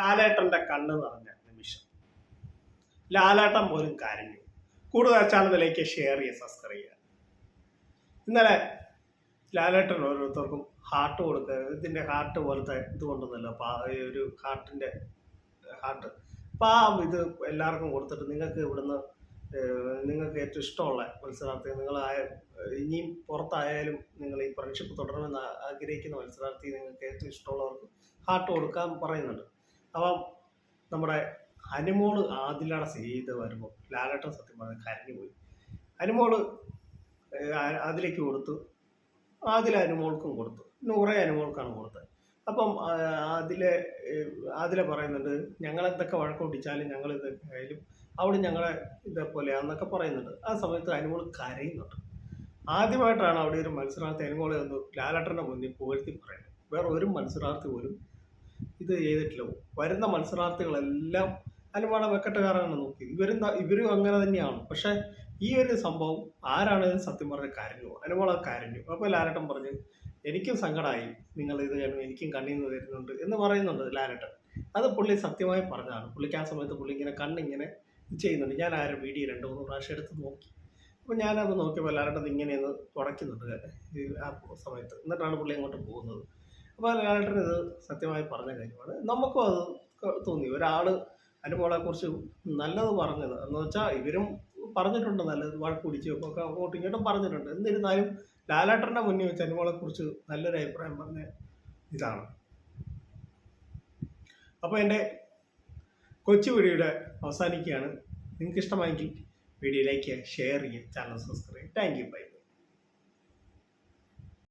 ലാലേട്ടന്റെ കണ്ണ് നിറഞ്ഞ നിമിഷം. ലാലേട്ടൻ പോലും കരഞ്ഞു. കൂടുതൽ ചാനലിലേക്ക് ഷെയർ ചെയ്യുക സബ്സ്ക്രൈബ് ചെയ്യുക. ഇന്നലെ ലാലേട്ടൻ ഓരോരുത്തർക്കും ഹാർട്ട് കൊടുക്കുക ഇതിന്റെ ഹാർട്ട് പോലത്തെ ഇത് കൊണ്ടുവന്നല്ലോ ഒരു ഹാർട്ടിന്റെ ഹാർട്ട് അപ്പം ഇത് എല്ലാവർക്കും കൊടുത്തിട്ട് നിങ്ങൾക്ക് ഇവിടുന്ന് നിങ്ങൾക്ക് ഏറ്റവും ഇഷ്ടമുള്ള മത്സരാർത്ഥി നിങ്ങളായ ഇനിയും പുറത്തായാലും നിങ്ങൾ ഈ ഫ്രണ്ട്ഷിപ്പ് തുടരണമെന്ന് ആഗ്രഹിക്കുന്ന മത്സരാർത്ഥി നിങ്ങൾക്ക് ഏറ്റവും ഇഷ്ടമുള്ളവർക്ക് ഹാർട്ട് കൊടുക്കാൻ പറയുന്നുണ്ട്. അപ്പം നമ്മുടെ അനുമോൾ ആദിലാണ് ചെയ്ത് വരുമ്പോൾ ലാലേട്ടൻ സത്യം പറഞ്ഞാൽ കരഞ്ഞു പോയി. ആ- അതിലേക്ക് കൊടുത്തു. ആദില അനുമോൾക്കും കൊടുത്തു. നൂറേ അനുമോൾക്കാണ് കൊടുത്തത്. അപ്പം അതിലെ അതിലെ പറയുന്നുണ്ട് ഞങ്ങളെന്തൊക്കെ വഴക്കൊട്ടിച്ചാലും ഞങ്ങൾ ഇത് ആയാലും അവിടെ ഞങ്ങളെ ഇതേപോലെ എന്നൊക്കെ പറയുന്നുണ്ട്. ആ സമയത്ത് അനുമോൾ കരയുന്നുണ്ട്. ആദ്യമായിട്ടാണ് അവിടെ ഒരു മത്സരാർത്ഥി അനുമോളെ ഒന്ന് ലാലേട്ടന്റെ മുന്നിൽ പുകഴ്ത്തി പറയുന്നത്. വേറെ ഒരു മത്സരാർത്ഥി പോലും ഇത് ചെയ്തിട്ടില്ല. വരുന്ന മത്സരാർത്ഥികളെല്ലാം അനുമാന വെക്കട്ടുകാരാണ് നോക്കി. ഇവരും ഇവരും അങ്ങനെ തന്നെയാണ്. പക്ഷെ ഈ ഒരു സംഭവം ആരാണ് സത്യം പറഞ്ഞ കരഞ്ഞു അനുമോള കരഞ്ഞു അപ്പോൾ ലാലട്ടൻ പറഞ്ഞു എനിക്കും സങ്കടമായി നിങ്ങൾ ഇത് കഴിഞ്ഞു എനിക്കും കണ്ണീന്ന് വരുന്നുണ്ട് എന്ന് പറയുന്നുണ്ട് ലാലട്ടൻ. അത് പുള്ളി സത്യമായി പറഞ്ഞതാണ്. പുള്ളിക്ക് ആ സമയത്ത് പുള്ളി ഇങ്ങനെ കണ്ണിങ്ങനെ ചെയ്യുന്നുണ്ട്. ഞാൻ ആ ഒരു വീഡിയോ രണ്ട് മൂന്ന് പ്രാവശ്യം എടുത്ത് നോക്കി. അപ്പോൾ ഞാനത് നോക്കിയപ്പോൾ ലാലട്ടൻ ഇങ്ങനെയൊന്ന് തുടയ്ക്കുന്നുണ്ട് ആ സമയത്ത്. എന്നിട്ടാണ് പുള്ളി അങ്ങോട്ട് പോകുന്നത്. അപ്പോൾ ലാലേട്ടൻ ഇത് സത്യമായി പറഞ്ഞ കാര്യമാണ്. നമുക്കും അത് തോന്നി. ഒരാൾ കുറിച്ച് നല്ലത് പറഞ്ഞത്. എന്ന് വെച്ചാൽ ഇവരും പറഞ്ഞിട്ടുണ്ട് നല്ലത്. വഴക്ക് വഴക്കുടിച്ച് ഒക്കെ അങ്ങോട്ടും ഇങ്ങോട്ടും പറഞ്ഞിട്ടുണ്ട്. എന്നിരുന്നാലും ലാലേട്ടന്റെ മുന്നിൽ വെച്ച് അനുമോളെ കുറിച്ച് നല്ലൊരു അഭിപ്രായം പറഞ്ഞ ഇതാണ്. അപ്പോൾ എന്റെ കൊച്ചു വീഡിയോയുടെ അവസാനിക്കുകയാണ്. നിങ്ങൾക്ക് ഇഷ്ടമായെങ്കിൽ വീഡിയോ ലൈക്ക് ചെയ്യുക ഷെയർ ചെയ്യുക channel subscribe thank you bye